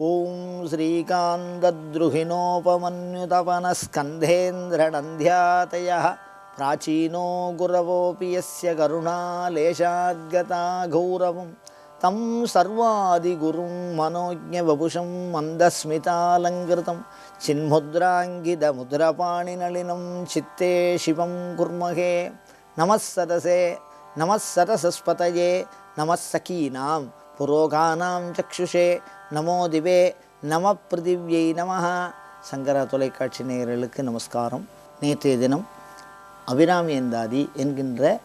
ॐ श्रीकान्तद्रुहिणोपमन्युतपनस्कन्धेन्द्रनन्द्यातयः प्राचीनो गुरवोऽपि यस्य करुणालेशाद्गता गौरवं तं सर्वादिगुरुं मनोज्ञवपुषं मन्दस्मितालङ्कृतं चिन्मुद्राङ्गितमुद्रपाणिनलिनं चित्ते शिवं कुर्महे नमः सदसे नमः सरसस्पतये नमः सखीनां पुरोगानां चक्षुषे நமோ திவே நம பிருத்திவியை நமஹ. சங்கரா தொலைக்காட்சி நேயர்களுக்கு நமஸ்காரம். நேற்றைய தினம் அபிராமி எந்தாதி என்கின்ற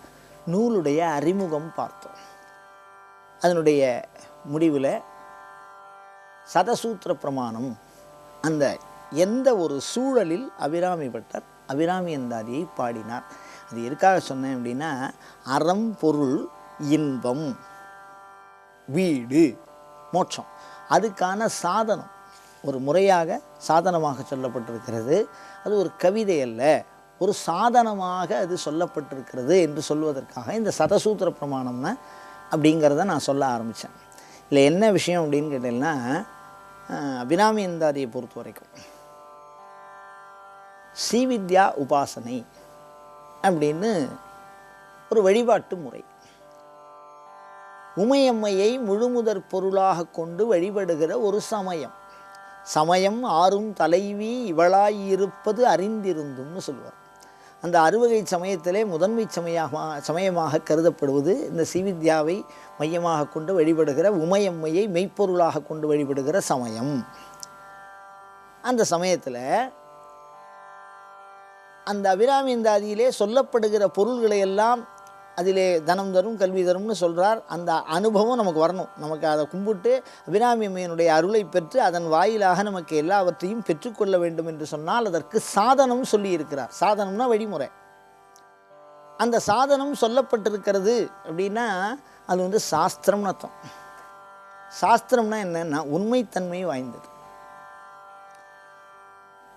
நூலுடைய அறிமுகம் பார்த்தோம். அதனுடைய முடிவில் சதசூத்திர பிரமாணம். அந்த எந்த ஒரு சூழலில் அபிராமி பட்டர் அபிராமி எந்தாதியை பாடினார். அது எதுக்காக சொன்னேன் அப்படின்னா அறம் பொருள் இன்பம் வீடு மோட்சம். அதுக்கான சாதனம் ஒரு முறையாக சாதனமாக சொல்லப்பட்டிருக்கிறது. அது ஒரு கவிதை அல்ல ஒரு சாதனமாக அது சொல்லப்பட்டிருக்கிறது என்று சொல்வதற்காக இந்த சதசூத்திர பிரமாணம்னா அப்படிங்கிறத நான் சொல்ல ஆரம்பித்தேன் இல்லை என்ன விஷயம் அப்படின்னு கேட்டீங்கன்னா அஹ், இந்தாதியை பொறுத்த வரைக்கும். ஸ்ரீவித்யா உபாசனை அப்படின்னு ஒரு வழிபாட்டு முறை. உமையம்மையை முழுமுதற் பொருளாக கொண்டு வழிபடுகிற ஒரு சமயம். சமயம் ஆறும் தலைவி இவளாயிருப்பது அறிந்திருந்தும்னு சொல்லுவார் அந்த அறுவகை சமயத்திலே முதன்மை சமயமாக சமயமாக கருதப்படுவது இந்த சிவித்யாவை மையமாக கொண்டு வழிபடுகிற உமையம்மையை மெய்ப்பொருளாக கொண்டு வழிபடுகிற சமயம். அந்த சமயத்தில் அந்த அபிராமிந்தாதியிலே சொல்லப்படுகிற பொருள்களை எல்லாம் அதிலே தனம் தரும் கல்வி தரும்னு சொல்கிறார் அந்த அனுபவம் நமக்கு வரணும். நமக்கு அதை கும்பிட்டு அபிராமி அம்மையினுடைய அருளை பெற்று அதன் வாயிலாக நமக்கு எல்லாவற்றையும் பெற்றுக்கொள்ள வேண்டும் என்று சொன்னால் அதற்கு சாதனம் சொல்லி இருக்கிறார். சாதனம்னா வழிமுறை. அந்த சாதனம் சொல்லப்பட்டிருக்கிறது அப்படின்னா அது வந்து சாஸ்திரம்னு அர்த்தம். சாஸ்திரம்னா என்னன்னா உண்மைத்தன்மை வாய்ந்தது.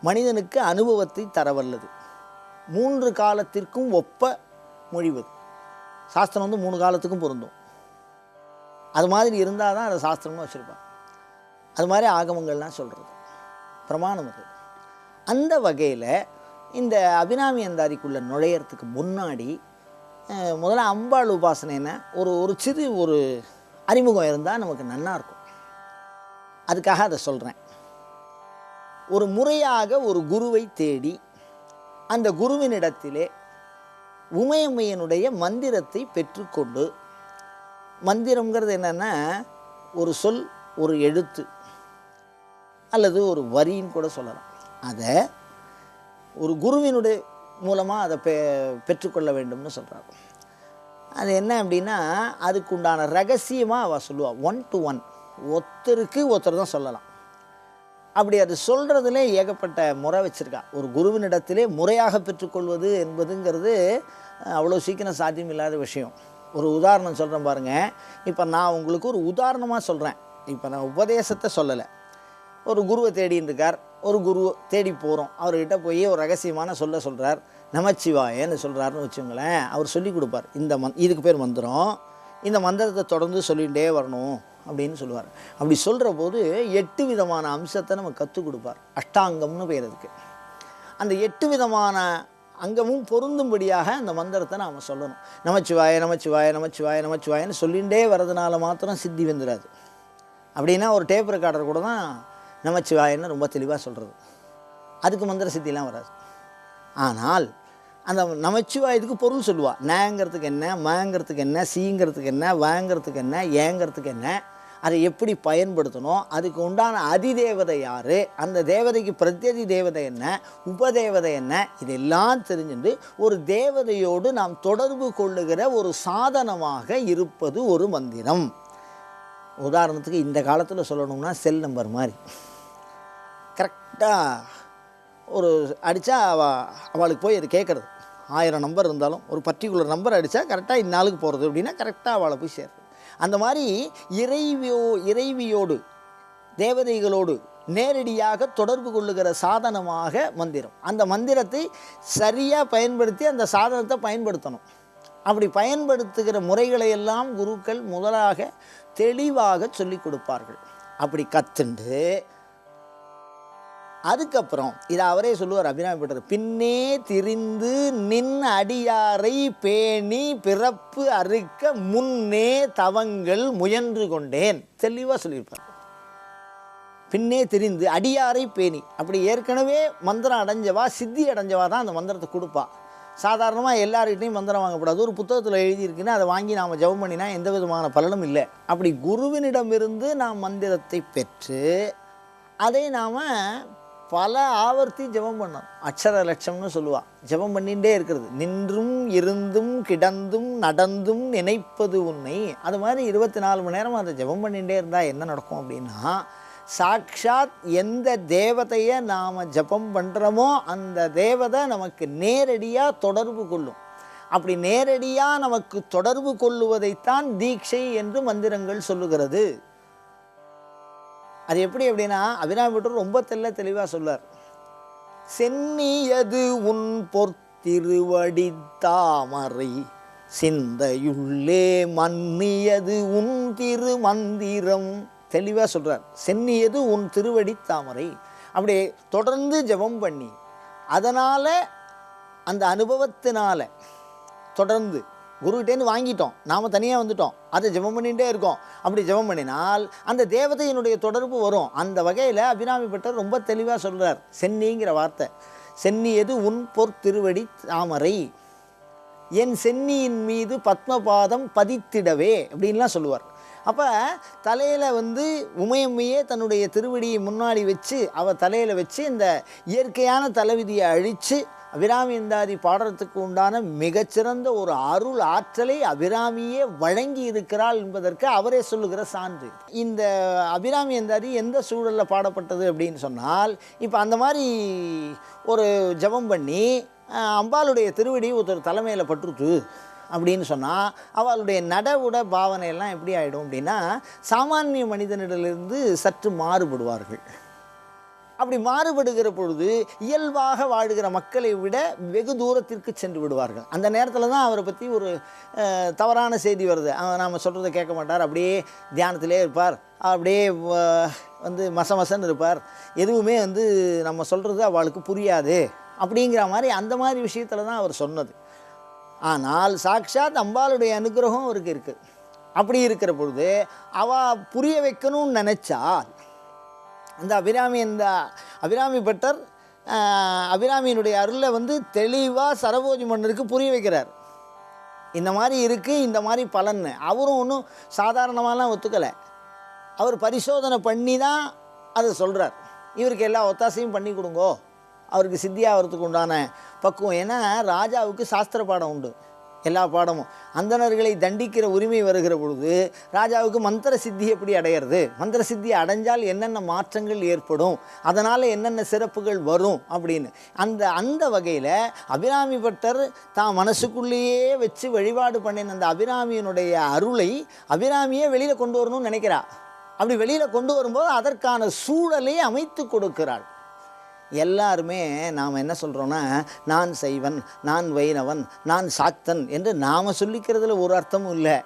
மனிதனுக்கு அனுபவத்தை தரவல்லது. மூன்று காலத்திற்கும் ஒப்ப மொழிவது. சாஸ்திரம் வந்து மூணு காலத்துக்கும் பொருந்தும். அது மாதிரி இருந்தால் தான் அதை சாஸ்திரம்னு வச்சுருப்பாங்க. அது மாதிரி ஆகமங்கள்லாம் சொல்கிறது. பிரமாணம் அது. அந்த வகையில் இந்த அபினாமி அந்தாதிக்குள்ளே நுழையிறதுக்கு முன்னாடி முதல்ல அம்பாள் உபாசனைன்னா ஒரு ஒரு சிறு ஒரு அறிமுகம் இருந்தால் நமக்கு நல்லாயிருக்கும் அதுக்காக அதை சொல்கிறேன். ஒரு முறையாக ஒரு குருவை தேடி அந்த குருவினிடத்திலே உமையம்மையனுடைய மந்திரத்தை பெற்றுக்கொண்டு மந்திரம்ங்கிறது என்னென்னா ஒரு சொல் ஒரு எழுத்து அல்லது ஒரு வரின்னு கூட சொல்லலாம். அதை ஒரு குருவினுடைய மூலமாக அதை பெ பெற்றுக்கொள்ள வேண்டும்னு சொல்கிறாங்க அது என்ன அப்படின்னா அதுக்குண்டான ரகசியமாக அவள் சொல்லுவாள் ஒன் டு ஒன் ஒருத்தருக்கு ஒருத்தர் தான் சொல்லலாம். அப்படி அது சொல்கிறதுலே ஏகப்பட்ட முறை வச்சுருக்கா. ஒரு குருவினிடத்திலே முறையாக பெற்றுக்கொள்வது என்பதுங்கிறது அவ்வளோ சீக்கிரம் சாத்தியம் இல்லாத விஷயம். ஒரு உதாரணம் சொல்கிறேன் பாருங்கள் இப்போ நான் உங்களுக்கு ஒரு உதாரணமாக சொல்கிறேன் இப்போ நான் உபதேசத்தை சொல்லலை. ஒரு குருவை தேடின்னு இருக்கார் ஒரு குரு தேடி போகிறோம் அவர்கிட்ட போய் ஒரு ரகசியமான சொல்ல சொல்கிறார் நமச்சிவாயன்னு சொல்கிறாருன்னு வச்சுங்களேன். அவர் சொல்லி கொடுப்பார். இந்த மந் இதுக்கு பேர் மந்திரம். இந்த மந்திரத்தை தொடர்ந்து சொல்லிகிட்டே வரணும். அப்படின்னு சொல்லுவார். அப்படி சொல்கிற போது எட்டு விதமான அம்சத்தை நம்ம கற்றுக் கொடுப்பார். அஷ்டாங்கம்னு பேர் அதுக்கு. அந்த எட்டு விதமான அங்கமும் பொருந்தும்படியாக அந்த மந்திரத்தை நாம் சொல்லணும். நமச்சிவாய நமச்சிவாய நமச்சிவாய நமச்சிவாயன்னு சொல்லிகிட்டே வரதுனால மாத்திரம் சித்தி வந்துடாது அப்படின்னா ஒரு டேப் ரெக்கார்டர் கூட தான் நமச்சிவாயன்னு ரொம்ப தெளிவாக சொல்கிறது அதுக்கு மந்திர சித்திலாம் வராது. ஆனால் அந்த நமச்சிவாயத்துக்கு பொருள் சொல்லுவாள் நேங்கிறதுக்கு என்ன மேங்கிறதுக்கு என்ன சீங்கிறதுக்கு என்ன வாங்கிறதுக்கு என்ன ஏங்கிறதுக்கு என்ன அதை எப்படி பயன்படுத்தணும்? அதுக்கு உண்டான அதிதேவதை யார்? அந்த தேவதைக்கு பிரத்யதி தேவதை என்ன? உபதேவதை என்ன? இதெல்லாம் தெரிஞ்சுட்டு ஒரு தேவதையோடு நாம் தொடர்பு கொள்ளுகிற ஒரு சாதனமாக இருப்பது ஒரு மந்திரம். உதாரணத்துக்கு இந்த காலத்தில் சொல்லணும்னா செல் நம்பர் மாதிரி. கரெக்டாக ஒரு அடித்தா அவ அவளுக்கு போய் அது கேட்குறது ஆயிரம் நம்பர் இருந்தாலும் ஒரு பர்டிகுலர் நம்பர் அடித்தா கரெக்டாக இந்நாளுக்கு போகிறது அப்படின்னா கரெக்டாக அவளை போய் சேர்றது அந்த மாதிரி இறைவியோ இறைவியோடு தேவதைகளோடு நேரடியாக தொடர்பு கொள்ளுகிற சாதனமாக மந்திரம். அந்த மந்திரத்தை சரியாக பயன்படுத்தி அந்த சாதனத்தை பயன்படுத்தணும். அப்படி பயன்படுத்துகிற முறைகளை எல்லாம் குருக்கள் முதலாக தெளிவாக சொல்லிக் கொடுப்பார்கள். அப்படி கத்துண்டு அதுக்கப்புறம் இதை அவரே சொல்லுவார் அபிராமிப்பட்டர் பின்னே திரிந்து நின் அடியாரை பேணி பிறப்பு அறுக்க முன்னே தவங்கள் முயன்று கொண்டேன். தெளிவாக சொல்லியிருப்பார். பின்னே தெரிந்து அடியாரை பேணி அப்படி ஏற்கனவே மந்திரம் அடைஞ்சவா சித்தி அடைஞ்சவா தான் அந்த மந்திரத்தை கொடுப்பா. சாதாரணமாக எல்லார்கிட்டையும் மந்திரம் வாங்கக்கூடாது ஒரு புத்தகத்தில் எழுதியிருக்குன்னா அதை வாங்கி நாம் ஜெபம் பண்ணினா எந்த விதமான பலனும் இல்லை. அப்படி குருவினிடமிருந்து நாம் மந்திரத்தை பெற்று அதை நாம் பல ஆவர்த்தி ஜெபம் பண்ணும். அக்ஷர லட்சம்னு சொல்லுவா. ஜெபம் பண்ணிகிட்டே இருக்கிறது. நின்றும் இருந்தும் கிடந்தும் நடந்தும் நினைப்பது உன்னை. அது மாதிரி இருபத்தி நாலு மணி நேரம் அதை ஜெபம் பண்ணிகிட்டே இருந்தால் என்ன நடக்கும் அப்படின்னா சாட்சாத் எந்த தேவதையை நாம் ஜெபம் பண்ணுறோமோ அந்த தேவதை நமக்கு நேரடியாக தொடர்பு கொள்ளும். அப்படி நேரடியாக நமக்கு தொடர்பு கொள்ளுவதைத்தான் தீட்சை என்று மந்திரங்கள் சொல்லுகிறது. அது எப்படி அப்படின்னா அபிராமி பட்டர் ரொம்ப தெல்ல தெளிவாக சொல்லார் சென்னியது உன் பொற்திருவடி தாமரை சிந்தையுள்ளே மன்னியது உன் திரு மந்திரம் தெளிவாக சொல்கிறார் சென்னியது உன் திருவடி தாமரை. அப்படியே தொடர்ந்து ஜெபம் பண்ணி அதனால் அந்த அனுபவத்தினால தொடர்ந்து குருக்கிட்டேருந்து வாங்கிட்டோம். நாம் தனியாக வந்துட்டோம். அதை ஜெபம் பண்ணிகிட்டே இருக்கோம். அப்படி ஜெபம் பண்ணினால் அந்த தேவதையினுடைய தொடர்பு வரும். அந்த வகையில் அபிராமி பட்டர் ரொம்ப தெளிவாக சொல்கிறார் சென்னிங்கிற வார்த்தை. சென்னியது உன் பொற்திருவடி தாமரை? என் சென்னியின் மீது பத்மபாதம் பதித்திடவே அப்படின்லாம் சொல்லுவார். அப்போ தலையில் வந்து உமையம்மையே தன்னுடைய திருவடியை முன்னாடி வச்சு அவள் தலையில் வச்சு இந்த இயற்கையான தலைவிதியை அழித்து அபிராமி எந்தாதி பாடுறதுக்கு உண்டான மிகச்சிறந்த ஒரு அருள் ஆற்றலை அபிராமியே வழங்கி இருக்கிறாள் என்பதற்கு அவரே சொல்லுகிற சான்று. இந்த அபிராமி எந்தாதி எந்த சூழலில் பாடப்பட்டது அப்படின்னு சொன்னால் இப்போ அந்த மாதிரி ஒரு ஜெபம் பண்ணி அம்பாளுடைய திருவடி ஒருத்தர் தலைமையில் பற்றுத்து அப்படின்னு சொன்னால் அவளுடைய நடவுட பாவனையெல்லாம் எப்படி ஆகிடும் அப்படின்னா சாமானிய மனிதனிடலிருந்து சற்று மாறுபடுவார்கள். அப்படி மாறுபடுகிற பொழுது இயல்பாக வாழுகிற மக்களை விட வெகு தூரத்திற்கு சென்று விடுவார்கள். அந்த நேரத்தில் தான் அவரை பற்றி ஒரு தவறான செய்தி வருது. நாம் சொல்கிறத கேட்க மாட்டார். அப்படியே தியானத்திலே இருப்பார். அப்படியே வந்து மச மசன்னு இருப்பார். எதுவுமே வந்து நம்ம சொல்கிறது அவளுக்கு புரியாது. அப்படிங்கிற மாதிரி அந்த மாதிரி விஷயத்தில் தான் அவர் சொன்னது. ஆனால் சாக்ஷாத் அம்பாளுடைய அனுகிரகம் அவருக்கு இருக்குது அப்படி இருக்கிற பொழுது அவ புரிய வைக்கணும்னு நினச்சால் அந்த அபிராமி இந்த அபிராமி பட்டர் அபிராமியினுடைய அருளை வந்து தெளிவாக சரபோஜி மன்னருக்கு புரிய வைக்கிறார். இந்த மாதிரி இருக்குது இந்த மாதிரி பலன்னு. அவரும் ஒன்றும் சாதாரணமாலாம் ஒத்துக்கலை. அவர் பரிசோதனை பண்ணி தான் அதை சொல்கிறார் இவருக்கு எல்லா ஒத்தாசையும் பண்ணி கொடுங்கோ. அவருக்கு சித்தியாகிறதுக்கு உண்டான பக்குவம். ஏன்னா ராஜாவுக்கு சாஸ்திர பாடம் உண்டு. எல்லா பாடமும். அந்தணர்களை தண்டிக்கிற உரிமை வருகிற பொழுது ராஜாவுக்கு மந்திர சித்தி எப்படி அடையிறது? மந்திர சித்தி அடைஞ்சால் என்னென்ன மாற்றங்கள் ஏற்படும்? அதனால் என்னென்ன சிறப்புகள் வரும்? அப்படின்னு. அந்த அந்த வகையில் அபிராமி பட்டர் தான் மனசுக்குள்ளேயே வச்சு வழிபாடு பண்ணின அந்த அபிராமியினுடைய அருளை அபிராமியே வெளியில் கொண்டு வரணும்னு நினைக்கிறா. அப்படி வெளியில் கொண்டு வரும்போது அதற்கான சூழலை அமைத்து கொடுக்கிறாள். எல்லாருமே நாம் என்ன சொல்கிறோன்னா நான் சைவன் நான் வைணவன் நான் சாக்தன் என்று நாம் சொல்லிக்கிறதுல ஒரு அர்த்தமும் இல்லை.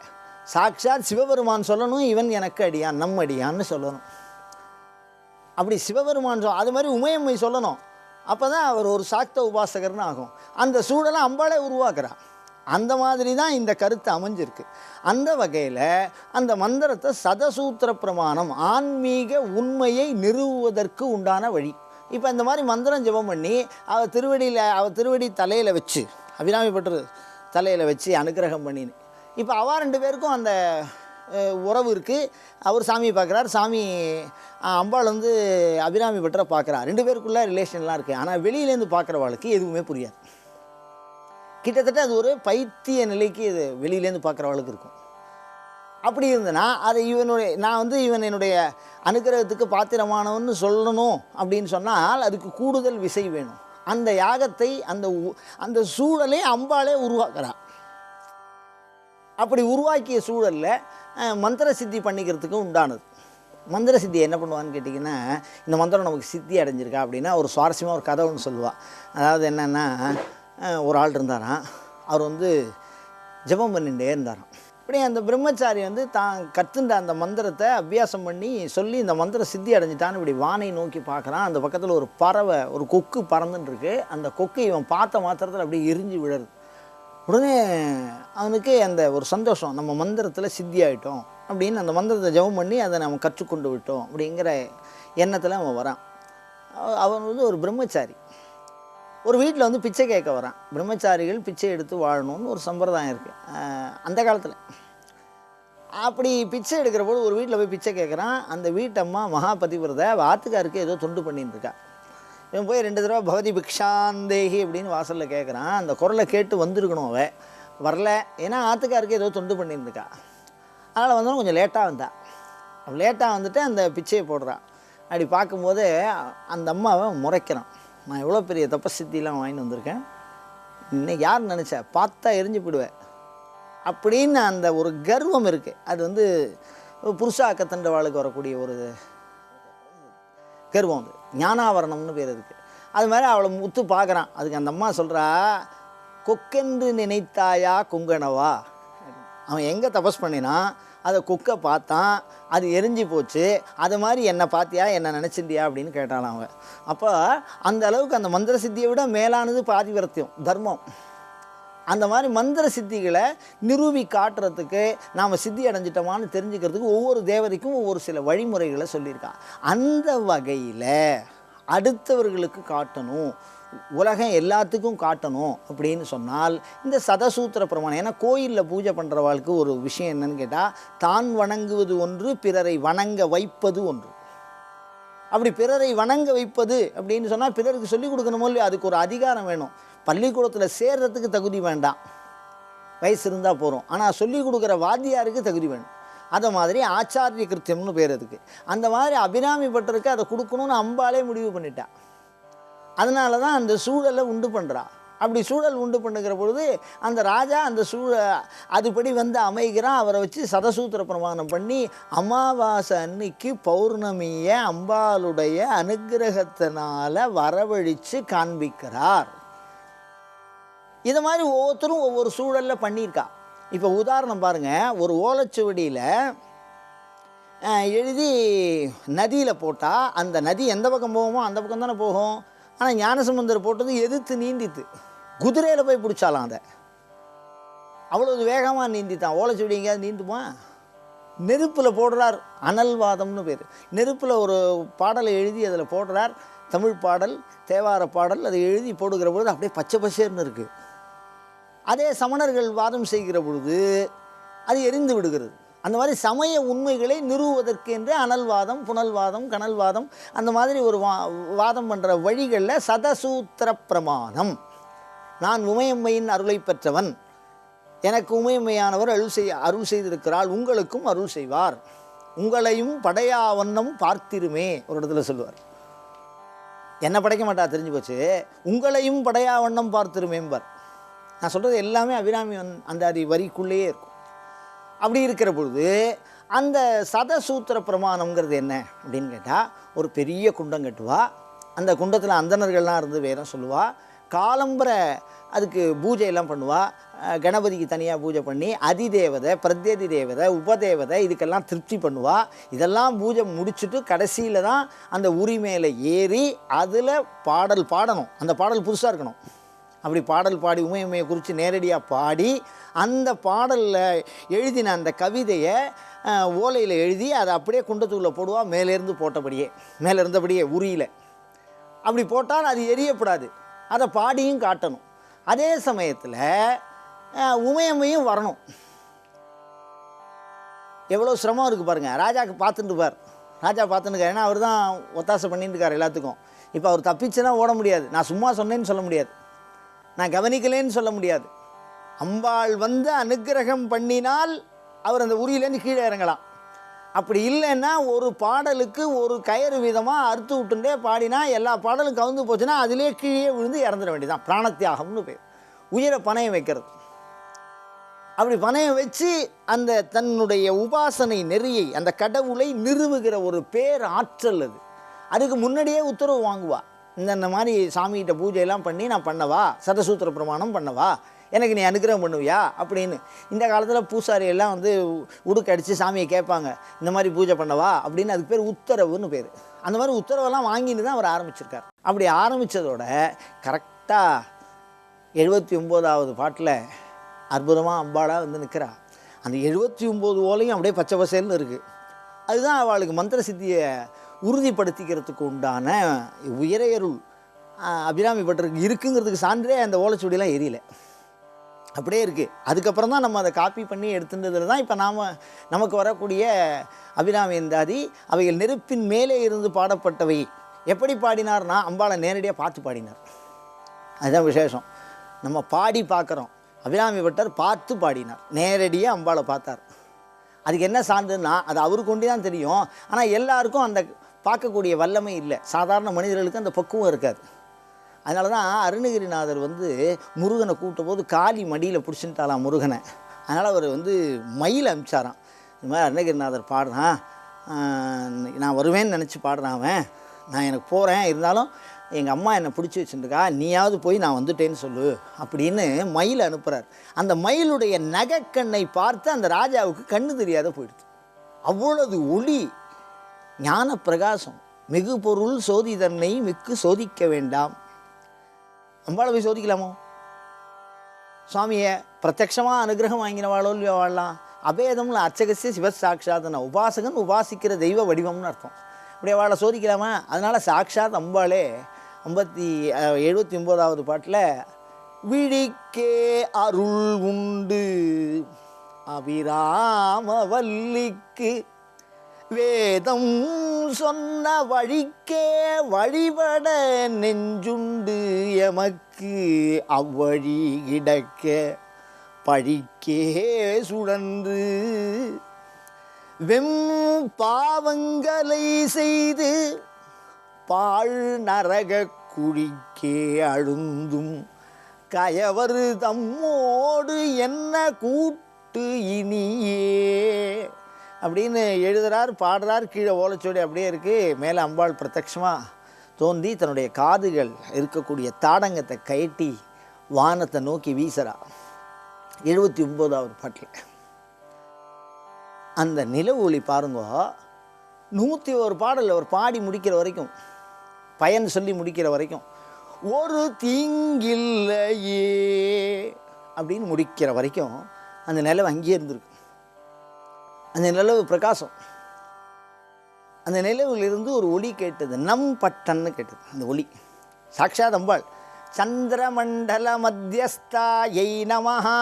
சாக்ஷாத் சிவபெருமான் சொல்லணும் இவன் எனக்கு அடியான் நம் அடியான்னு சொல்லணும். அப்படி சிவபெருமான் சொல் அது மாதிரி உமையம்மை சொல்லணும். அப்போ தான் அவர் ஒரு சாக்த உபாசகர்னு ஆகும். அந்த சூழலை அம்பாலே உருவாக்குறா. அந்த மாதிரி தான் இந்த கருத்து அமைஞ்சிருக்கு. அந்த வகையில் அந்த மந்திரத்தை சதசூத்திர பிரமாணம் ஆன்மீக உண்மையை நிறுவுவதற்கு உண்டான வழி. இப்போ இந்த மாதிரி மந்திரம் ஜெபம் பண்ணி அவள் திருவடியில் அவள் திருவடி தலையில் வச்சு அபிராமி பட்டர் தலையில் வச்சு அனுக்கிரகம் பண்ணின்னு இப்போ அவள் ரெண்டு பேருக்கும் அந்த உறவு இருக்குது அவர் சாமியை பார்க்குறார் சாமி அம்பாள் வந்து அபிராமி பட்டரை பார்க்குறா ரெண்டு பேருக்குள்ளே ரிலேஷன்லாம் இருக்குது ஆனால் வெளியிலேருந்து பார்க்குறவாளுக்கு எதுவுமே புரியாது. கிட்டத்தட்ட அது ஒரு பைத்திய நிலைக்கு இது வெளியிலேருந்து பார்க்குறவளுக்கு இருக்கும். அப்படி இருந்ததுன்னா அதை இவனுடைய நான் வந்து இவன் என்னுடைய அனுக்கிரகத்துக்கு பாத்திரமானவன்னு சொல்லணும் அப்படின்னு சொன்னால் அதுக்கு கூடுதல் விசை வேணும். அந்த யாகத்தை அந்த உ- அந்த சூழலே அம்பாளே உருவாக்குறான். அப்படி உருவாக்கிய சூழலில் மந்திர சித்தி பண்ணிக்கிறதுக்கு உண்டானது. மந்திர சித்தி என்ன பண்ணுவான்னு கேட்டிங்கன்னா இந்த மந்திரம் நமக்கு சித்தி அடைஞ்சிருக்கா அப்படின்னா ஒரு சுவாரஸ்யமாக ஒரு கதை ஒன்று சொல்லுவாள் அதாவது என்னென்னா ஒரு ஆள் இருந்தாராம். அவர் வந்து ஜெபம் பண்ணிகிட்டே இருந்தாராம். அப்படியே அந்த பிரம்மச்சாரி வந்து தான் கற்றுண்ட அந்த மந்திரத்தை அபியாசம் பண்ணி சொல்லி இந்த மந்திரம் சித்தி அடைஞ்சிட்டான்னு இப்படி வானை நோக்கி பார்க்குறான். அந்த பக்கத்தில் ஒரு பறவை ஒரு கொக்கு பறந்துட்டுருக்கு அந்த கொக்கு இவன் பார்த்த மாத்திரத்தில் அப்படியே எரிஞ்சு விழருது உடனே அவனுக்கு அந்த ஒரு சந்தோஷம் நம்ம மந்திரத்தில் சித்தி ஆகிட்டோம் அப்படின்னு அந்த மந்திரத்தை ஜெபம் பண்ணி அதை நம்ம கற்றுக்கொண்டு விட்டோம் அப்படிங்கிற எண்ணத்தில் அவன் வரான். அவன் வந்து ஒரு பிரம்மச்சாரி. ஒரு வீட்டில் வந்து பிச்சை கேட்க வரான். பிரம்மச்சாரிகள் பிச்சை எடுத்து வாழணும்னு ஒரு சம்பிரதாயம் இருக்குது அந்த காலத்தில். அப்படி பிச்சை எடுக்கிற போது ஒரு வீட்டில் போய் பிச்சை கேட்குறான். அந்த வீட்டம்மா மகாபதிவிரத வாத்துக்காருக்கு ஆத்துக்காருக்கு ஏதோ தொண்டு பண்ணியிருந்துருக்கா. இருக்கா இவன் போய் ரெண்டு தடவை பகவதி பிக்ஷாந்தேகி அப்படின்னு வாசலில் கேட்குறான். அந்த குரலை கேட்டு வந்திருக்கணும் அவ. வரல. ஏன்னா ஆத்துக்காருக்கு ஏதோ தொண்டு பண்ணியிருந்துக்கா அதனால் வந்தோம் கொஞ்சம் லேட்டாக வந்தான் லேட்டாக வந்துட்டு அந்த பிச்சையை போடுறான் அப்படி பார்க்கும்போது அந்த அம்மாவை முறைக்கிறான். நான் எவ்வளோ பெரிய தப்பசித்திலாம் வாங்கிட்டு வந்திருக்கேன். இன்னைக்கு யார் நினச்ச பார்த்தா எரிஞ்சு போயிடுவேன். அப்படின்னு அந்த ஒரு கர்வம் இருக்குது அது வந்து புருஷாக்கத்தண்டவாளுக்கு வரக்கூடிய ஒரு கர்வம் அது. ஞானாவரணம்னு பேர் இருக்குது அது மாதிரி அவளை முத்து பார்க்குறான். அதுக்கு அந்த அம்மா சொல்கிறா கொக்கென்று நினைத்தாயா கொங்கனவா? அவன் எங்கே தபஸ் பண்ணினா அதை கொக்கை பார்த்தான் அது எரிஞ்சு போச்சு அது மாதிரி என்னை பார்த்தியா என்னை நினச்சிட்டியா அப்படின்னு கேட்டான் அவன். அப்போ அந்த அளவுக்கு அந்த மந்திர சித்தியை விட மேலானது பாதிவிரத்தியம் தர்மம். அந்த மாதிரி மந்திர சித்திகளை நிரூபி காட்டுறதுக்கு நாம் சித்தி அடைஞ்சிட்டோமான்னு தெரிஞ்சுக்கிறதுக்கு ஒவ்வொரு தேவதைக்கும் ஒவ்வொரு சில வழிமுறைகளை சொல்லியிருக்கான். அந்த வகையில் அடுத்தவர்களுக்கு காட்டணும். உலகம் எல்லாத்துக்கும் காட்டணும் அப்படின்னு சொன்னால் இந்த சதசூத்திர பிரமாணம் ஏன்னா கோயிலில் பூஜை பண்ணுறவாளுக்கு ஒரு விஷயம் என்னன்னு கேட்டால் தான் வணங்குவது ஒன்று பிறரை வணங்க வைப்பது ஒன்று. அப்படி பிறரை வணங்க வைப்பது அப்படின்னு சொன்னால் பிறருக்கு சொல்லிக் கொடுக்கணுமோ இல்லையோ அதுக்கு ஒரு அதிகாரம் வேணும். பள்ளிக்கூடத்தில் சேர்றதுக்கு தகுதி வேண்டாம். வயசு இருந்தால் போகிறோம் ஆனால் சொல்லிக் கொடுக்குற வாத்தியாருக்கு தகுதி வேணும். அதை மாதிரி ஆச்சாரிய கிருத்தியம்னு பேர் அதுக்கு அந்த மாதிரி அபிராமி பட்டருக்கு அதை கொடுக்கணும்னு அம்பாலே முடிவு பண்ணிட்டான் அதனால தான் அந்த சூழலை உண்டு பண்ணுறா அப்படி சூழல் உண்டு பண்ணுகிற பொழுது அந்த ராஜா அந்த சூழ அதுபடி வந்து அமைகிறான் அவரை வச்சு சதசூத்திர பிரமாணம் பண்ணி அமாவாசை அன்னைக்கு பௌர்ணமியை அம்பாளுடைய அனுகிரகத்தினால வரவழித்து காண்பிக்கிறார். இது மாதிரி ஒவ்வொருத்தரும் ஒவ்வொரு சூழலில் பண்ணியிருக்கா. இப்போ உதாரணம் பாருங்கள் ஒரு ஓலைச்சுவடியில் எழுதி நதியில் போட்டால் அந்த நதி எந்த பக்கம் போகுமோ அந்த பக்கம் தானே போகும். ஆனால் ஞானசமுந்தர் போட்டது எதிர்த்து நீந்தித்து. குதிரையில் போய் பிடிச்சாலாம் அதை. அவ்வளோ வேகமாக நீந்தித்தான். ஓலைச்சுவடி எங்கேயாவது நீந்துமா? நெருப்பில் போடுறார் அனல்வாதம்னு பேர். நெருப்பில் ஒரு பாடலை எழுதி அதில் போடுறார். தமிழ் பாடல் தேவார பாடல் அதை எழுதி போடுகிற பொழுது அப்படியே பச்சை பசேர்னு இருக்குது அதே சமணர்கள் வாதம் செய்கிற பொழுது அது எரிந்து விடுகிறது. அந்த மாதிரி சமய உண்மைகளை நிறுவுவதற்கு என்று அனல்வாதம் புனல்வாதம் கனல்வாதம் அந்த மாதிரி ஒரு வா வாதம் பண்ணுற வழிகளில் சதசூத்திர பிரமாணம். நான் உமையம்மையின் அருளை பெற்றவன். எனக்கு உமையம்மையானவர் அருள் செய் அருள் செய்திருக்கிறாள். உங்களுக்கும் அருள் செய்வார். உங்களையும் படையா வண்ணம் பார்த்திருமே ஒரு இடத்துல சொல்லுவார். என்ன படைக்க மாட்டா? தெரிஞ்சு போச்சு. உங்களையும் படையா வண்ணம் பார்த்திருமேம்பர். நான் சொல்கிறது எல்லாமே அபிராமி வந் அந்த அதி வரிக்குள்ளேயே இருக்கும். அப்படி இருக்கிற பொழுது அந்த சதசூத்திர பிரமாணம்ங்கிறது என்ன அப்படின்னு கேட்டால் ஒரு பெரிய குண்டம் கட்டுவா அந்த குண்டத்தில் அந்தணர்கள்லாம் இருந்து வேற சொல்லுவா காலம்பர அதுக்கு பூஜையெல்லாம் பண்ணுவா கணபதிக்கு தனியாக பூஜை பண்ணி அதிதேவதை பிரத்யதி தேவதை உபதேவதை இதுக்கெல்லாம் திருப்தி பண்ணுவா. இதெல்லாம் பூஜை முடிச்சுட்டு கடைசியில் தான் அந்த உரிமையில் ஏறி அதில் பாடல் பாடணும். அந்த பாடல் புதுசாக இருக்கணும். அப்படி பாடல் பாடி உமையுமையை குறித்து நேரடியாக பாடி அந்த பாடலில் எழுதின அந்த கவிதையை ஓலையில் எழுதி அதை அப்படியே குண்டத்துக்குள்ளே போடுவா மேலேருந்து போட்டபடியே. மேலே இருந்தபடியே உரியில். அப்படி போட்டால் அது எரியப்படாது. அதை பாடியும் காட்டணும். அதே சமயத்தில் உமையம்மையும் வரணும். எவ்வளோ சிரமம் இருக்குது பாருங்கள் ராஜாவுக்கு பார்த்துட்டு ராஜா பார்த்துட்டு ஏன்னா அவர் தான் ஒத்தாசை பண்ணிட்டு இருக்கார் எல்லாத்துக்கும். இப்போ அவர் தப்பிச்சுன்னா ஓட முடியாது. நான் சும்மா சொன்னேன்னு சொல்ல முடியாது. நான் கவனிக்கலேன்னு சொல்ல முடியாது. அம்பாள் வந்து அனுக்கிரகம் பண்ணினால் அவர் அந்த உரியிலேருந்து கீழே இறங்கலாம். அப்படி இல்லைன்னா ஒரு பாடலுக்கு ஒரு கயிறு விதமாக அறுத்து விட்டுண்டே பாடினா எல்லா பாடலும் கவுந்து போச்சுன்னா அதிலே கீழே விழுந்து இறந்துட வேண்டியதான் பிராணத்தியாகம்னு பேர். உயிரை பணையம் வைக்கிறது. அப்படி பணையம் வச்சு அந்த தன்னுடைய உபாசனை நெறியை அந்த கடவுளை நிறுவுகிற ஒரு பேர் ஆற்றல் அது. அதுக்கு முன்னாடியே உத்தரவு வாங்குவாள் இந்த இந்த மாதிரி சாமிகிட்ட பூஜையெல்லாம் பண்ணி நான் பண்ணவா? சதசூத்திர பிரமாணம் பண்ணவா? எனக்கு நீ அனுகிரகம் பண்ணுவியா? அப்படின்னு. இந்த காலத்தில் பூசாரி எல்லாம் வந்து உடுக்கடிச்சு சாமியை கேட்பாங்க. இந்த மாதிரி பூஜை பண்ணவா? அப்படின்னு அதுக்கு பேர் உத்தரவுன்னு பேர். அந்த மாதிரி உத்தரவெல்லாம் வாங்கிட்டு தான் அவர் ஆரம்பிச்சிருக்கார். அப்படி ஆரம்பித்ததோட கரெக்டாக எழுபத்தி ஒம்போதாவது பாட்டில் அற்புதமாக அம்பாடாக வந்து நிற்கிறா அந்த எழுபத்தி ஒம்பது ஓலையும் அப்படியே பச்சை பசேல்னு இருக்குது அதுதான் அவளுக்கு மந்திர சித்தியை உறுதிப்படுத்திக்கிறதுக்கு உண்டான உயரையருள் அபிராமி பட்டருக்கு இருக்குங்கிறதுக்கு சான்றே அந்த ஓலைச்சுவடிலாம் எரியல. அப்படியே இருக்குது அதுக்கப்புறம் தான் நம்ம அதை காப்பி பண்ணி எடுத்துன்றதுல தான் இப்போ நாம் நமக்கு வரக்கூடிய அபிராமிந்தாதி அவைகள் நெருப்பின் மேலே இருந்து பாடப்பட்டவை. எப்படி பாடினார்னா அம்பாளை நேரடியாக பார்த்து பாடினார். அதுதான் விசேஷம். நம்ம பாடி பார்க்குறோம். அபிராமி பட்டர் பார்த்து பாடினார். நேரடியாக அம்பாளை பார்த்தார். அதுக்கு என்ன சான்றுன்னா அது அவருக்கு ஒண்டி தான் தெரியும். ஆனால் எல்லாருக்கும் அந்த பார்க்கக்கூடிய வல்லமை இல்லை. சாதாரண மனிதர்களுக்கு அந்த பக்குவம் இருக்காது. அதனால தான் அருணகிரிநாதர் வந்து முருகனை கூட்ட போது காளி மடியில் பிடிச்சிட்டாலாம் முருகனை. அதனால் அவர் வந்து மயில் அமிச்சாராம். இந்த மாதிரி அருணகிரிநாதர் பாடுறான். நான் வருவேன்னு நினச்சி பாடுறான் அவன். நான் எனக்கு போகிறேன் இருந்தாலும் எங்கள் அம்மா என்னை பிடிச்சி வச்சுருக்கா நீயாவது போய் நான் வந்துட்டேன்னு சொல்லு அப்படின்னு மயில் அனுப்புகிறார் அந்த மயிலுடைய நகைக்கண்ணை பார்த்து அந்த ராஜாவுக்கு கண்ணு தெரியாத போயிடுது. அவ்வளவு ஒளி ஞான பிரகாசம் மிகு பொருள் சோதி தன்னை மிக்கு சோதிக்க வேண்டாம். அம்பாளை போய் சோதிக்கலாமோ? சுவாமியை பிரத்யமாக அனுகிரகம் வாங்கினவாளோ இல்லையோ வாழலாம் அபேதம்ல அர்ச்சகசிய சிவசாட்சாதன உபாசகன் உபாசிக்கிற தெய்வ வடிவம்னு அர்த்தம். அப்படியே வாழை சோதிக்கலாமா? அதனால் சாட்சாத் அம்பாளே ஐம்பத்தி எழுபத்தி ஒம்போதாவது பாட்டில் விழிக்கே அருள் உண்டு அபிராமவல்லிக்கு வேதம் சொன்ன வழிக்கே வழிபட நெஞ்சுண்டு எமக்கு அவ்வழி கிடக்க பழிக்கே சுழன்று. வெம் பாவங்களை செய்து பாழ் நரக குழிக்கே அழுந்தும். கயவர் தம்மோடு என்ன கூட்டு இனியே? அப்படின்னு எழுதுறார் பாடுறார் கீழே ஓலைச்சோடி அப்படியே இருக்குது மேலே அம்பாள் பிரத்யக்ஷமாக தோன்றி தன்னுடைய காதுகள் இருக்கக்கூடிய தாடங்கத்தை கயட்டி வானத்தை நோக்கி வீசுறா. எழுபத்தி ஒம்போதாவது பாட்டில். அந்த நிலவு ஒளி பாருங்கோ. நூற்றி ஒரு பாடல் அவர் பாடி முடிக்கிற வரைக்கும் பயன் சொல்லி முடிக்கிற வரைக்கும் ஒரு தீங்கில்லையே அப்படின்னு முடிக்கிற வரைக்கும் அந்த நிலவு அங்கேயே இருந்திருக்கு. அந்த நிலவு பிரகாசம். அந்த நிலவிலிருந்து ஒரு ஒளி கேட்டது. நம் பட்டன்னு கேட்டது. அந்த ஒளி. சாட்சாத் அம்பாள். சந்திரமண்டல மத்தியஸ்தா எய் நமஹா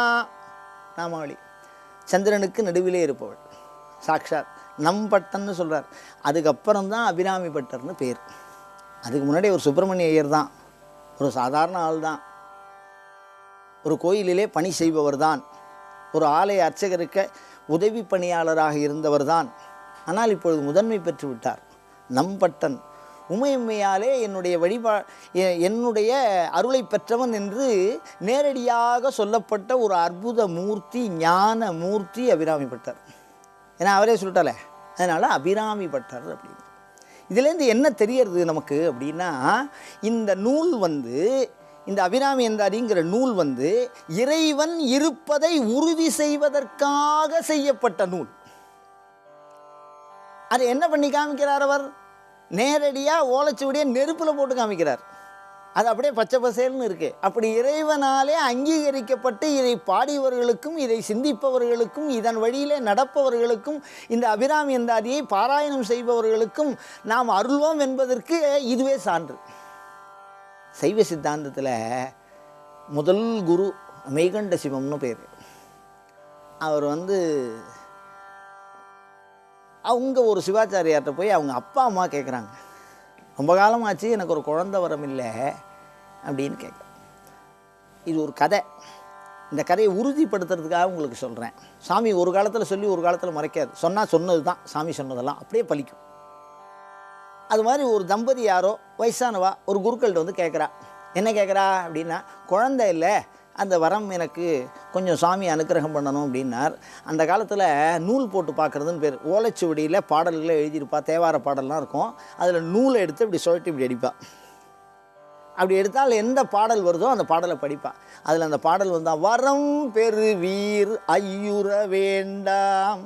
நாமாவளி சந்திரனுக்கு நடுவிலே இருப்பவள். சாக்ஷாத் நம் பட்டன்னு சொல்கிறார் அதுக்கப்புறம் தான் அபிராமி பட்டர்னு பேர். அதுக்கு முன்னாடி ஒரு சுப்பிரமணிய ஐயர் தான் ஒரு சாதாரண ஆள் தான் ஒரு கோயிலிலே பணி செய்பவர் தான் ஒரு ஆலய அர்ச்சகருக்கு உதவி பணியாளராக இருந்தவர் தான் ஆனால் இப்பொழுது முதன்மை பெற்று விட்டார். நம்பட்டன் உமையம்மையாலே என்னுடைய வழிபா என்னுடைய அருளை பெற்றவன் என்று நேரடியாக சொல்லப்பட்ட ஒரு அற்புத மூர்த்தி ஞான மூர்த்தி அபிராமி பட்டர். ஏன்னா அவரே சொல்லிட்டாலே அதனால் அபிராமி பட்டர் அப்படின்னு. இதுலேருந்து என்ன தெரியறது நமக்கு அப்படின்னா இந்த நூல் வந்து இந்த அபிராமி என்றாரிங்கிற நூல் வந்து இறைவன் இருப்பதை உறுதி செய்வதற்காக செய்யப்பட்ட நூல். அது என்ன பண்ணி காமிக்கிறார் அவர்? நேரடியாக ஓலைச்சுவடியை நெருப்பில் போட்டு காமிக்கிறார். அது அப்படியே பச்சை பசேல்னு இருக்கு. அப்படி இறைவனாலே அங்கீகரிக்கப்பட்டு இதை பாடியவர்களுக்கும் இதை சிந்திப்பவர்களுக்கும் இதன் வழியிலே நடப்பவர்களுக்கும் இந்த அபிராமி எந்தாதியை பாராயணம் செய்பவர்களுக்கும் நாம் அருள்வோம் என்பதற்கு இதுவே சான்று. சைவ சித்தாந்தத்தில் முதல் குரு மெய்கண்ட சிவம்னு பேர். அவர் வந்து அவங்க ஒரு சிவாச்சாரியார்கிட்ட போய் அவங்க அப்பா அம்மா கேட்குறாங்க ரொம்ப காலமாச்சு எனக்கு ஒரு குழந்த வரம் இல்லை அப்படின்னு கேட்க இது ஒரு கதை. இந்த கதையை உறுதிப்படுத்துறதுக்காக உங்களுக்கு சொல்கிறேன் சாமி ஒரு காலத்தில் சொல்லி ஒரு காலத்தில் மறைக்காது. சொன்னால் சொன்னது தான் சாமி சொன்னதெல்லாம் அப்படியே பலிக்கும் அது மாதிரி ஒரு தம்பதி யாரோ வயசானவா ஒரு குருக்கள்கிட்ட வந்து கேட்குறா. என்ன கேட்குறா? அப்படின்னா குழந்தை இல்லை. அந்த வரம் எனக்கு கொஞ்சம் சாமி அனுக்கிரகம் பண்ணணும் அப்படின்னார். அந்த காலத்தில் நூல் போட்டு பார்க்குறதுன்னு பேர். ஓலைச்சுவடியில் பாடல்களை எழுதியிருப்பா. தேவார பாடல்லாம் இருக்கும். அதில் நூலை எடுத்து இப்படி சொல்லிட்டு இப்படி அடிப்பாள் அப்படி எடுத்தால் எந்த பாடல் வருதோ அந்த பாடலை படிப்பா. அதில் அந்த பாடல் வந்தால் வரம் பெறுவீர் ஐயுற வேண்டாம்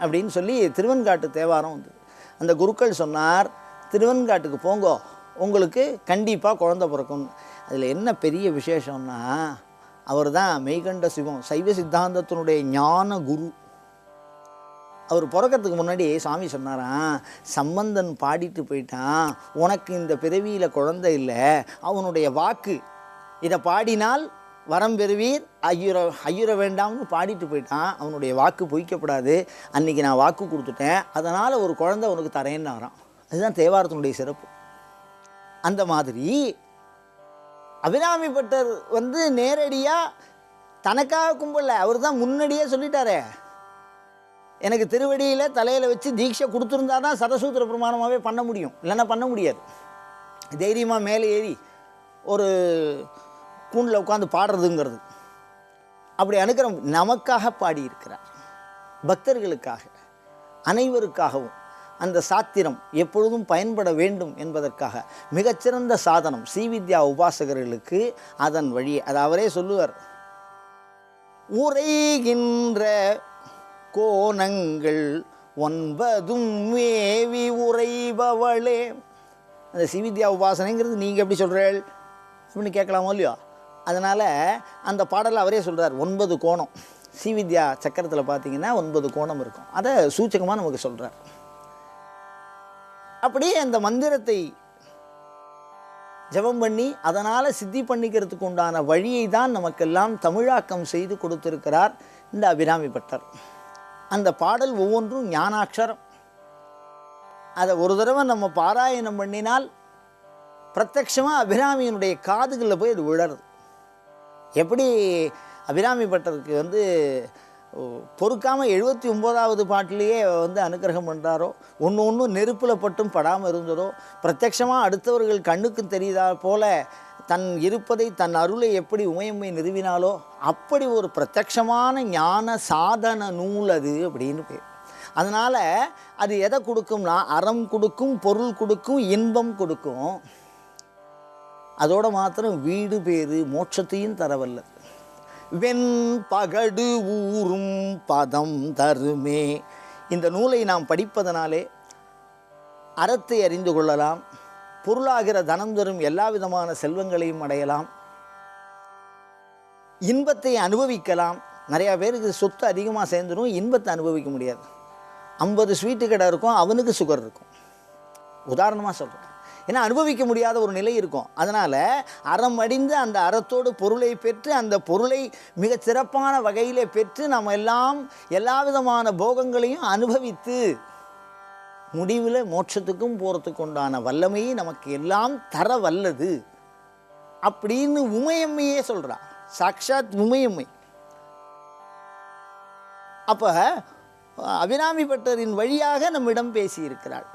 அப்படின்னு சொல்லி திருவெண்காட்டு தேவாரம் வந்தது அந்த குருக்கள் சொன்னார் திருவெண்காட்டுக்கு போங்கோ உங்களுக்கு கண்டிப்பாக குழந்தை பிறக்கும். அதில் என்ன பெரிய விசேஷம்னா அவர் தான் மெய்கண்ட சிவம் சைவ சித்தாந்தத்தினுடைய ஞான குரு. அவர் பிறக்கறதுக்கு முன்னாடி சாமி சொன்னாராம் சம்பந்தன் பாடிட்டு போயிட்டான் உனக்கு இந்த பிறவியில் குழந்தை இல்லை அவனுடைய வாக்கு இதை பாடினால் வரம் பெறுவீர் ஐயுற ஐயுற வேண்டாம்னு பாடிட்டு போயிட்டான். அவனுடைய வாக்கு பொய்க்கப்படாது. அன்றைக்கி நான் வாக்கு கொடுத்துட்டேன். அதனால் ஒரு குழந்தை உனக்கு தரேன்னாராம். அதுதான் தேவாரத்தினுடைய சிறப்பு. அந்த மாதிரி அபிராமி பட்டர் வந்து நேரடியாக தனக்காக கும்பல. அவர் தான் முன்னாடியே சொல்லிட்டாரே. எனக்கு திருவடியில் தலையில் வச்சு தீட்சை கொடுத்துருந்தா தான் சரசூத்திர பிரமாணமாகவே பண்ண முடியும். இல்லைன்னா பண்ண முடியாது. தைரியமாக மேலே ஏறி ஒரு கூண்டில் உட்காந்து பாடுறதுங்கிறது. அப்படி அனுக்கிறம் நமக்காக பாடியிருக்கிறார். பக்தர்களுக்காக அனைவருக்காகவும் அந்த சாத்திரம் எப்பொழுதும் பயன்பட வேண்டும் என்பதற்காக மிகச்சிறந்த சாதனம் ஸ்ரீவித்யா உபாசகர்களுக்கு அதன் வழி அது அவரே சொல்லுவார். உரைகின்ற கோணங்கள் ஒன்பதும் வேவி உரைபவளே அந்த சிவித்யா உபாசனைங்கிறது நீங்கள் எப்படி சொல்கிறீள் அப்படின்னு கேட்கலாமோ இல்லையோ? அதனால் அந்த பாடலை அவரே சொல்கிறார் ஒன்பது கோணம். ஸ்ரீவித்யா சக்கரத்தில் பார்த்தீங்கன்னா ஒன்பது கோணம் இருக்கும். அதை சூச்சகமாக நமக்கு சொல்கிறார் அப்படியே அந்த மந்திரத்தை ஜெபம் பண்ணி அதனால் சித்தி பண்ணிக்கிறதுக்கு உண்டான வழியை தான் நமக்கெல்லாம் தமிழாக்கம் செய்து கொடுத்திருக்கிறார் இந்த அபிராமி பட்டர். அந்த பாடல் ஒவ்வொன்றும் ஞானாட்சரம் அதை ஒரு தடவை நம்ம பாராயணம் பண்ணினால் பிரத்யக்ஷமாக அபிராமியினுடைய காதுகளில் போய் அது விழருது எப்படி அபிராமி பட்டருக்கு வந்து பொறுக்காமல் எழுபத்தி ஒம்போதாவது பாட்டிலேயே வந்து அனுக்கிரகம் பண்ணுறாரோ ஒன்று ஒன்று நெருப்பில் பட்டும் படாமல் இருந்ததோ பிரத்யக்ஷமாக அடுத்தவர்கள் கண்ணுக்கு தெரியுதா போல தன் இருப்பதை தன் அருளை எப்படி உமையம்மை நிறுவினாலோ அப்படி ஒரு பிரத்யக்ஷமான ஞான சாதன நூல் அது அப்படின்னு பேர். அதனால் அது எதை கொடுக்கும்னா அறம் கொடுக்கும் பொருள் கொடுக்கும் இன்பம் கொடுக்கும். அதோட மாத்திரம் வீடு பேரு மோட்சத்தையும் தரவல்லது வெண் பகடு ஊறும் பதம் தருமே. இந்த நூலை நாம் படிப்பதனாலே அறத்தை அறிந்து கொள்ளலாம் பொருளாகிற தனம் தரும் எல்லா விதமான செல்வங்களையும் அடையலாம் இன்பத்தை அனுபவிக்கலாம். நிறையா பேருக்கு சொத்து அதிகமாக சேர்ந்துடும் இன்பத்தை அனுபவிக்க முடியாது. ஐம்பது ஸ்வீட்டு கடை இருக்கும் அவனுக்கு சுகர் இருக்கும். உதாரணமாக சொல்கிறேன் ஏன்னா அனுபவிக்க முடியாத ஒரு நிலை இருக்கும். அதனால் அறம் அடிந்து அந்த அறத்தோடு பொருளை பெற்று அந்த பொருளை மிகச் சிறப்பான வகையிலே பெற்று நம்ம எல்லாம் எல்லா விதமான போகங்களையும் அனுபவித்து முடிவில் மோட்சத்துக்கும் போகிறதுக்கு உண்டான வல்லமையை நமக்கு எல்லாம் தர வல்லது. அப்படின்னு உமையம்மையே சொல்கிறா சாக்ஷாத் உமையம்மை. அப்போ அபிராமி பட்டரின் வழியாக நம்மிடம் பேசியிருக்கிறாள்.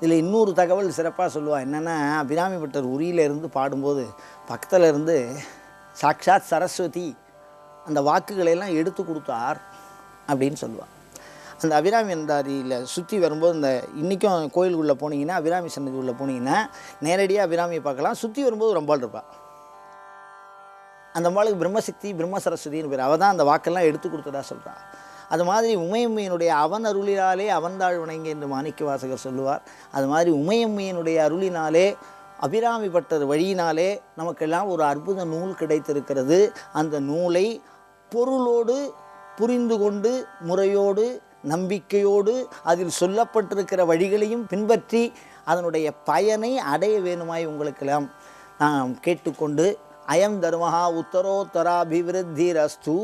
இதில் இன்னொரு தகவல் சிறப்பாக சொல்லுவாள் என்னென்னா அபிராமிபட்டர் உரியில இருந்து பாடும்போது பக்கத்தில் இருந்து சாக்ஷாத் சரஸ்வதி அந்த வாக்குகளை எல்லாம் எடுத்து கொடுத்தார் அப்படின்னு சொல்லுவாள் அந்த அபிராமி அந்தாரியில் சுற்றி வரும்போது இந்த இன்றைக்கும் கோயிலுக்குள்ளே போனீங்கன்னா அபிராமி சன்னதி உள்ளே போனீங்கன்னா நேரடியாக அபிராமியை பார்க்கலாம். சுற்றி வரும்போது ரொம்ப இருப்பாள் அந்த அம்பாளுக்கு பிரம்மசக்தி பிரம்ம சரஸ்வதினு பேர். அவள் தான் அந்த வாக்கெல்லாம் எடுத்து கொடுத்ததா சொல்கிறான் அது மாதிரி உமையம்மையினுடைய அவன் அருளினாலே அவன்தாழ் வணங்கி என்று மாணிக்க வாசகர் சொல்லுவார். அது மாதிரி உமையம்மையினுடைய அருளினாலே அபிராமி பட்டர் வழியினாலே நமக்கெல்லாம் ஒரு அற்புத நூல் கிடைத்திருக்கிறது. அந்த நூலை பொருளோடு புரிந்து கொண்டு முறையோடு நம்பிக்கையோடு அதில் சொல்லப்பட்டிருக்கிற வழிகளையும் பின்பற்றி அதனுடைய பயனை அடைய வேணுமாய் உங்களுக்கெல்லாம் நாம் கேட்டுக்கொண்டு அயம் தர்மஹா உத்தரோத்தராபிவிருத்திரஸ்து.